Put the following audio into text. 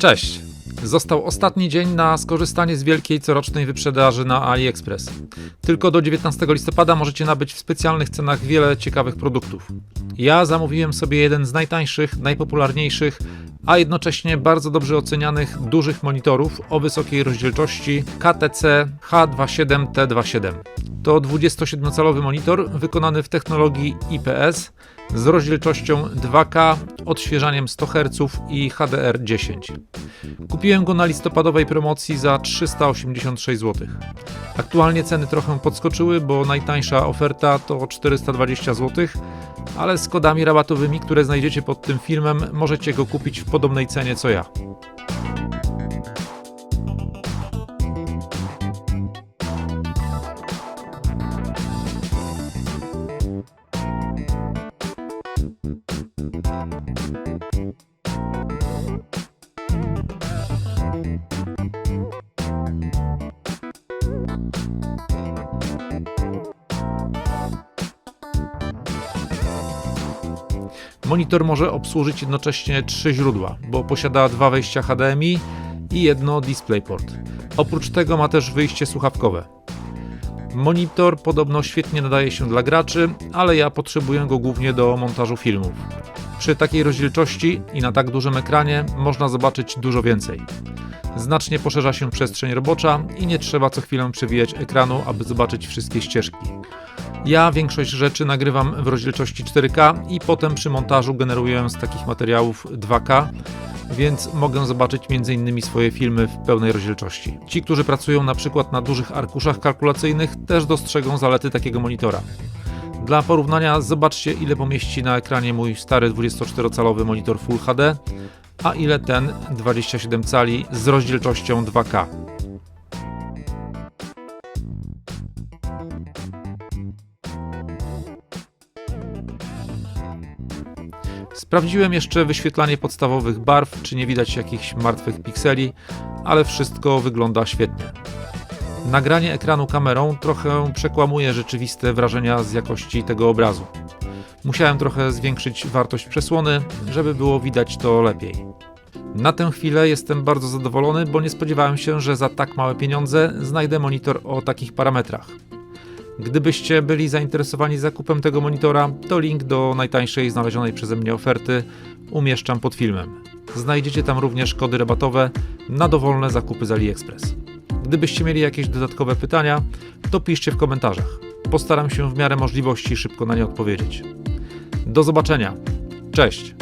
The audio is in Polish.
Cześć! Został ostatni dzień na skorzystanie z wielkiej corocznej wyprzedaży na AliExpress. Tylko do 19 listopada możecie nabyć w specjalnych cenach wiele ciekawych produktów. Ja zamówiłem sobie jeden z najtańszych, najpopularniejszych, a jednocześnie bardzo dobrze ocenianych dużych monitorów o wysokiej rozdzielczości KTC H27T27. To 27-calowy monitor wykonany w technologii IPS z rozdzielczością 2K, odświeżaniem 100 Hz i HDR10. Kupiłem go na listopadowej promocji za 386 zł. Aktualnie ceny trochę podskoczyły, bo najtańsza oferta to 420 zł, ale z kodami rabatowymi, które znajdziecie pod tym filmem, możecie go kupić w podobnej cenie co ja. Monitor może obsłużyć jednocześnie trzy źródła, bo posiada dwa wejścia HDMI i jedno DisplayPort. Oprócz tego ma też wyjście słuchawkowe. Monitor podobno świetnie nadaje się dla graczy, ale ja potrzebuję go głównie do montażu filmów. Przy takiej rozdzielczości i na tak dużym ekranie można zobaczyć dużo więcej. Znacznie poszerza się przestrzeń robocza i nie trzeba co chwilę przewijać ekranu, aby zobaczyć wszystkie ścieżki. Ja większość rzeczy nagrywam w rozdzielczości 4K i potem przy montażu generuję z takich materiałów 2K, więc mogę zobaczyć m.in. swoje filmy w pełnej rozdzielczości. Ci, którzy pracują na przykład na dużych arkuszach kalkulacyjnych, też dostrzegą zalety takiego monitora. Dla porównania zobaczcie ile pomieści na ekranie mój stary 24-calowy monitor Full HD, a ile ten 27 cali z rozdzielczością 2K. Sprawdziłem jeszcze wyświetlanie podstawowych barw, czy nie widać jakichś martwych pikseli, ale wszystko wygląda świetnie. Nagranie ekranu kamerą trochę przekłamuje rzeczywiste wrażenia z jakości tego obrazu. Musiałem trochę zwiększyć wartość przesłony, żeby było widać to lepiej. Na tę chwilę jestem bardzo zadowolony, bo nie spodziewałem się, że za tak małe pieniądze znajdę monitor o takich parametrach. Gdybyście byli zainteresowani zakupem tego monitora, to link do najtańszej znalezionej przeze mnie oferty umieszczam pod filmem. Znajdziecie tam również kody rabatowe na dowolne zakupy z AliExpress. Gdybyście mieli jakieś dodatkowe pytania, to piszcie w komentarzach. Postaram się w miarę możliwości szybko na nie odpowiedzieć. Do zobaczenia. Cześć!